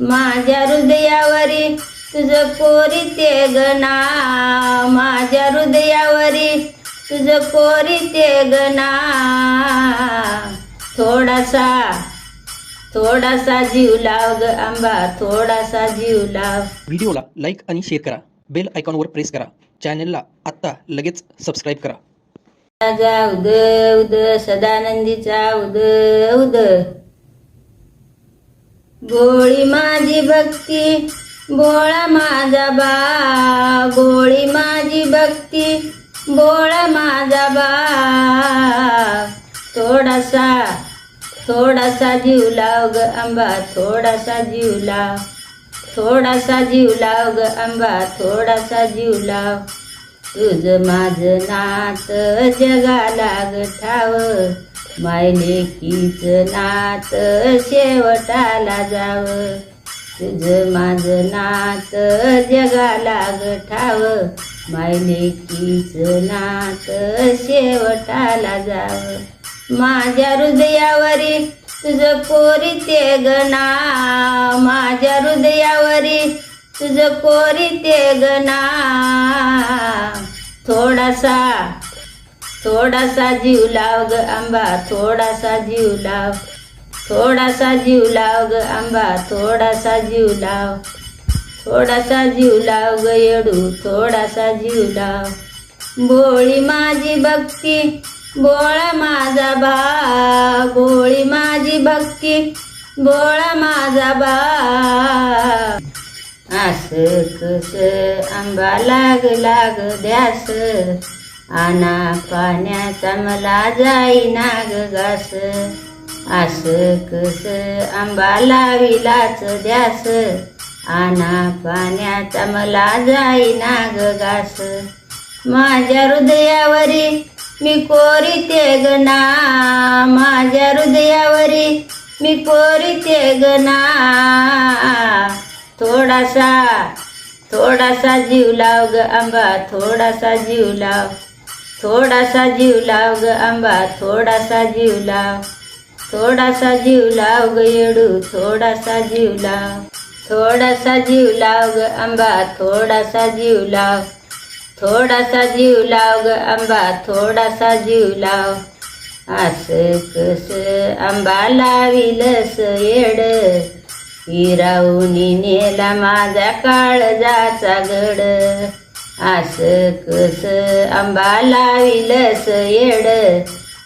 माझ्या हृदयावरी तुझं कोरी ते गणा माझ्या हृदयावरी तुझं कोरी ते गणा थोडासा थोडासा जीव लाव ग आंबा थोडासा जीव लाव. व्हिडिओला लाईक आणि शेअर करा. बेल आयकॉनवर प्रेस करा. चॅनलला आत्ता लगेच सबस्क्राईब करा. राजा उद उद सदानंदीचा उद उद गोळी माझी भक्ती बोळा माझा बा गोळी माझी भक्ती बोळा माझा बा थोडासा थोडासा जीव लाव ग आंबा थोडासा जीव लाव. थोडासा जीव लाव ग आंबा थोडासा जीव लाव. तुझ माझं नात जगाला ठाव. मायलेकीच नात शेवटाला जाव. तुझ माझ नात जगाला गठाव. मायलेकीच नात शेवटाला जाव. माझ्या हृदयावरी तुझं कोरी ते गणा माझ्या हृदयावरी तुझं कोरी ते गणा थोडासा थोडासा जीव लाव ग आंबा थोडासा जीव लाव. थोडासा जीव लाव ग आंबा थोडासा जीव लाव. थोडासा जीव लाव ग येडू थोडासा जीव लाव. बोळी माझी भक्ती बोळा माझा बा बोळी माझी भक्ती बोळा माझा बा. आस कस आंबा लाग लाग द्यास आना पाण्याचा मला जाई नाग गास आस कस आंबा लाविलाच द्यास. आना पाण्याचा मला जाई नाग गास माझ्या हृदयावरी मी कोरी ते गणा माझ्या हृदयावरी मी कोरी ते गणा थोडासा थोडासा जीव लाव ग आंबा थोडासा जीव लाव. थोडासा जीव लाव ग आंबा थोडासा जीव लाव. थोडासा जीव लाव ग येडू थोडासा जीव लाव. थोडासा जीव लाव ग आंबा थोडासा जीव लाव. थोडासा जीव लाव ग आंबा थोडासा जीव लाव. असं कस आंबा लाविलस येड? हिरावून नेला माझा काळजाचा गड. आस कस आंबा लाविलस येड.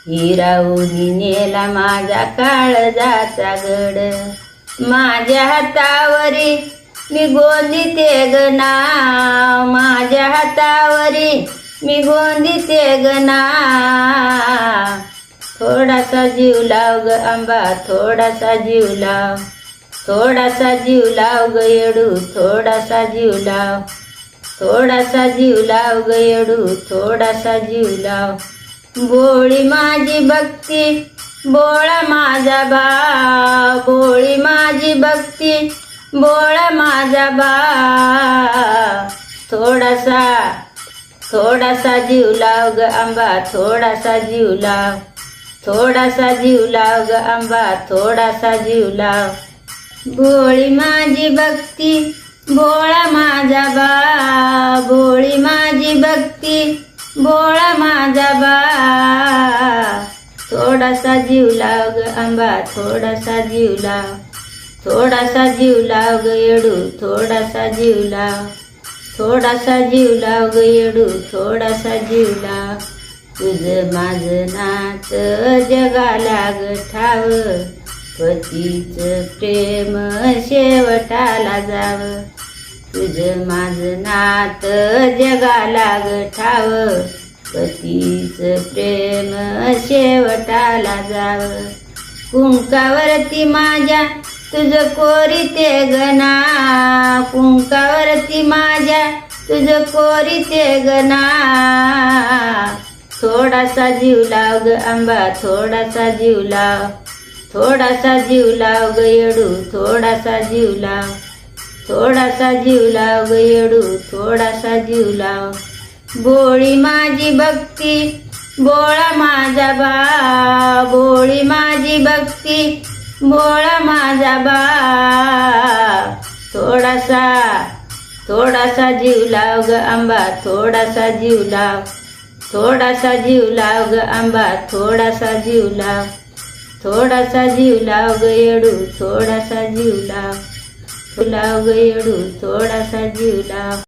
हिरावूनी नेला माझा काळजाचा गड. माझ्या हातावरी मी गोंदी ते गणा माझ्या हातावरी मी गोंदी ते गणा थोडासा जीव लाव ग आंबा थोडासा जीव लाव. थोडासा जीव लाव ग येडू थोडासा जीव लाव. थोडासा जीव लाव ग थोडासा जीव लाव. बोळी माझी भक्ती बोळा माझा बा बोळी माझी भक्ती बोळा माझा बा थोडासा थोडासा जीव लाव ग आंबा थोडासा जीव लाव. थोडासा जीव लाव ग आंबा थोडासा जीव लाव. बोळी माझी भक्ती बोळा माझा बा बोळी माझी भक्ती. बोळा माझा बा थोडासा जीव लाव ग आंबा थोडासा जीव लाव. थोडासा जीव लाव ग येडू थोडासा जीव लाव. थोडासा जीव लाव ग येडू थोडासा जीव लाव. तुझ माझं नाच जगाला ठाव. पतीच प्रेम शेवटाला जावं. तुझ माझं नात जगाला गठाव. पतीच प्रेम शेवटाला जाव. कुंकावरती माझ्या तुझ कोरी ते गना कुंकावरती माझ्या तुझ कोरी ते गना थोडासा जीव लाव ग आंबा थोडासा जीव लाव. थोडासा जीव लाव ग येडू थोडासा जीव लाव. थोडासा जीव लाव ग येडू थोडासा जीव लाव. बोळी माझी भक्ती बोळा माझा बा बोळी माझी भक्ती बोळा माझा बा थोडासा थोडासा जीव लाव ग आंबा थोडासा जीव लाव. थोडासा जीव लाव ग आंबा थोडासा जीव लाव. थोडासा जीव लाव ग येडू थोडासा जीव लाव. लाव ग थोडासा जीव लाव.